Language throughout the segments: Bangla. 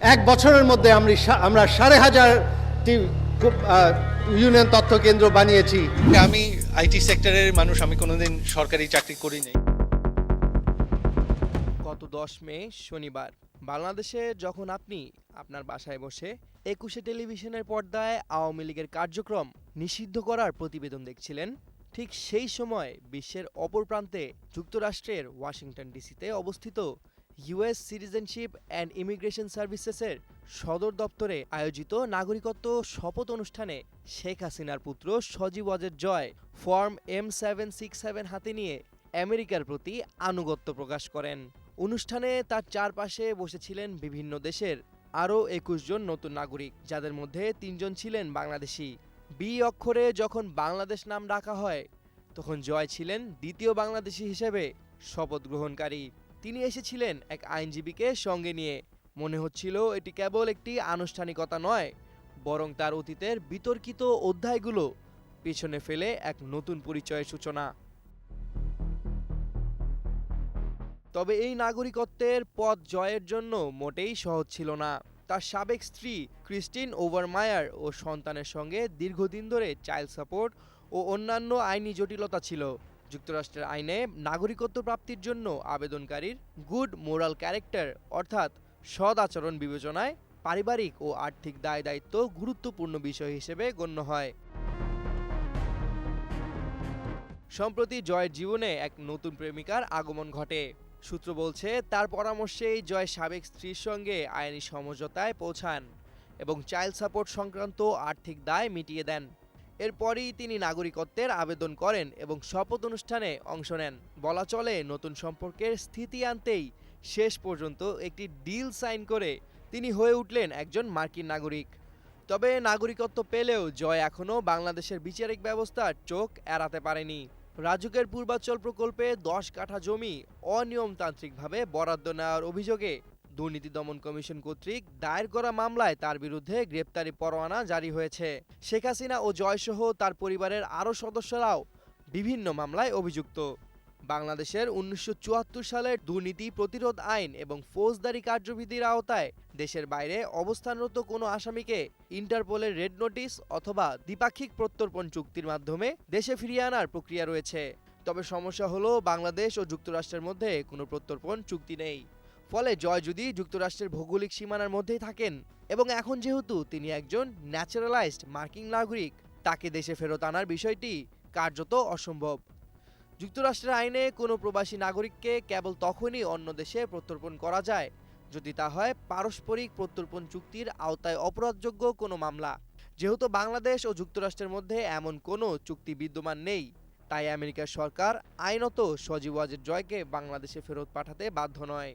এক বছরের মধ্যে আমরা আমরা সাড়ে হাজারটি খুব, আহ, ইউনিয়ন তথ্য কেন্দ্র বানিয়েছি। আমি আইটি সেক্টরের মানুষ আমি কোনোদিন সরকারি চাকরি করি নাই। গত দশ মে শনিবার বাংলাদেশে যখন আপনি আপনার বাসায় বসে একুশে টেলিভিশনের পর্দায় আওয়ামী লীগের কার্যক্রম নিষিদ্ধ করার প্রতিবেদন দেখছিলেন ঠিক সেই সময় বিশ্বের অপর প্রান্তে যুক্তরাষ্ট্রের ওয়াশিংটন ডিসিতে অবস্থিত ইউএস সিটিজেনশিপ অ্যান্ড ইমিগ্রেশন সার্ভিসেসের সদর দপ্তরে আয়োজিত নাগরিকত্ব শপথ অনুষ্ঠানে শেখ হাসিনার পুত্র সজীব ওয়াজের Joy form M seven six seven হাতে নিয়ে আমেরিকার প্রতি আনুগত্য প্রকাশ করেন। অনুষ্ঠানে তার চারপাশে বসেছিলেন বিভিন্ন দেশের আরও একুশ জন নতুন নাগরিক, যাদের মধ্যে তিনজন ছিলেন বাংলাদেশি। বি অক্ষরে যখন বাংলাদেশ নাম ডাকা হয়, তখন জয় ছিলেন দ্বিতীয় বাংলাদেশি হিসেবে শপথ গ্রহণকারী। তিনি এসেছিলেন এক আইনজীবীকে সঙ্গে নিয়ে। মনে হচ্ছিল এটি কেবল একটি আনুষ্ঠানিকতা নয়, বরং তার অতীতের বিতর্কিত অধ্যায়গুলো পিছনে ফেলে এক নতুন পরিচয়ের সূচনা। তবে এই নাগরিকত্বের পথ জয়ের জন্য মোটেই সহজ ছিল না। তার সাবেক স্ত্রী ক্রিস্টিন ওভারমায়ার ও সন্তানের সঙ্গে দীর্ঘদিন ধরে চাইল্ড সাপোর্ট ও অন্যান্য আইনি জটিলতা ছিল। যুক্তরাষ্ট্রের আইনে নাগরিকত্ব প্রাপ্তির জন্য আবেদনকারীর গুড মোরাল ক্যারেক্টার, অর্থাৎ সদ আচরণ বিবেচনায় পারিবারিক ও আর্থিক দায় দায়িত্ব গুরুত্বপূর্ণ বিষয় হিসেবে গণ্য হয়। সম্প্রতি জয়ের জীবনে এক নতুন প্রেমিকার আগমন ঘটে। সূত্র বলছে, তার পরামর্শেই জয় সাবেক স্ত্রীর সঙ্গে আইনি সমঝোতায় পৌঁছান এবং চাইল্ড সাপোর্ট সংক্রান্ত আর্থিক দায় মিটিয়ে দেন। এরপরই তিনি নাগরিকত্বের আবেদন করেন এবং শপথ অনুষ্ঠানে অংশ নেন। বলা চলে, নতুন সম্পর্কের স্থিতি আনতেই শেষ পর্যন্ত একটি ডিল সাইন করে তিনি হয়ে উঠলেন একজন মার্কিন নাগরিক। তবে নাগরিকত্ব পেলেও জয় এখনও বাংলাদেশের বিচারিক ব্যবস্থার চোখ এড়াতে পারেনি। রাজুকের পূর্বাচল প্রকল্পে দশ কাঠা জমি অনিয়মতান্ত্রিকভাবে বরাদ্দ নেওয়ার অভিযোগে দুর্নীতি দমন কমিশন কর্তৃক দায়ের করা মামলায় তার বিরুদ্ধে গ্রেপ্তারি পরোয়ানা জারি হয়েছে। শেখ হাসিনা ও জয়সহ তার পরিবারের আরও সদস্যরাও বিভিন্ন মামলায় অভিযুক্ত। বাংলাদেশের উনিশশো চুয়াত্তর সালের দুর্নীতি প্রতিরোধ আইন এবং ফৌজদারি কার্যবিধির আওতায় দেশের বাইরে অবস্থানরত কোনো আসামিকে ইন্টারপোলের রেড নোটিশ অথবা দ্বিপাক্ষিক প্রত্যর্পণ চুক্তির মাধ্যমে দেশে ফিরিয়ে আনার প্রক্রিয়া রয়েছে। তবে সমস্যা হলো বাংলাদেশ ও যুক্তরাষ্ট্রের মধ্যে কোনো প্রত্যর্পণ চুক্তি নেই। ফলে জয় যদি যুক্তরাষ্ট্রের ভৌগোলিক সীমানার মধ্যেই থাকেন এবং এখন যেহেতু তিনি একজন ন্যাচারালাইজড মার্কিন নাগরিক, তাকে দেশে ফেরত আনার বিষয়টি কার্যত অসম্ভব। যুক্তরাষ্ট্রের আইনে কোনো প্রবাসী নাগরিককে কেবল তখনই অন্য দেশে প্রত্যর্পণ করা যায় যদি তা হয় পারস্পরিক প্রত্যর্পণ চুক্তির আওতায় অপরাধযোগ্য কোনো মামলা। যেহেতু বাংলাদেশ ও যুক্তরাষ্ট্রের মধ্যে এমন কোনো চুক্তি বিদ্যমান নেই, তাই আমেরিকার সরকার আইনত সজীব ওয়াজেদ জয়কে বাংলাদেশে ফেরত পাঠাতে বাধ্য নয়।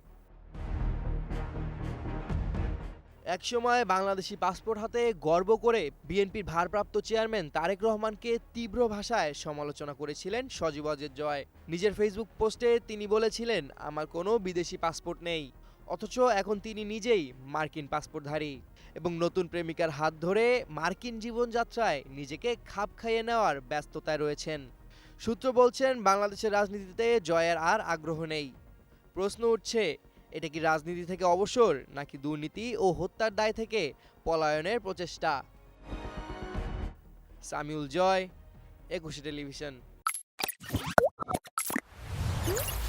একসময় বাংলাদেশি পাসপোর্ট হাতে গর্ব করে বিএনপির ভারপ্রাপ্ত চেয়ারম্যান তারেক রহমানকে তীব্র ভাষায় সমালোচনা করেছিলেন সজীব ওয়াজেদ জয়। নিজের ফেসবুক পোস্টে তিনি বলেছিলেন, আমার কোনো বিদেশি পাসপোর্ট নেই। অথচ এখন তিনি নিজেই মার্কিন পাসপোর্টধারী এবং নতুন প্রেমিকার হাত ধরে মার্কিন জীবনযাত্রায় নিজেকে খাপ খাইয়ে নেওয়ার ব্যস্ততায় রয়েছেন। সূত্র বলছেন, বাংলাদেশের রাজনীতিতে জয়ের আর আগ্রহ নেই। প্রশ্ন উঠছে এটা কি রাজনীতি থেকে অবসর, নাকি দুর্নীতি ও হত্যার দায় থেকে পলায়নের প্রচেষ্টা? সামিউল জয়, একুশে টেলিভিশন।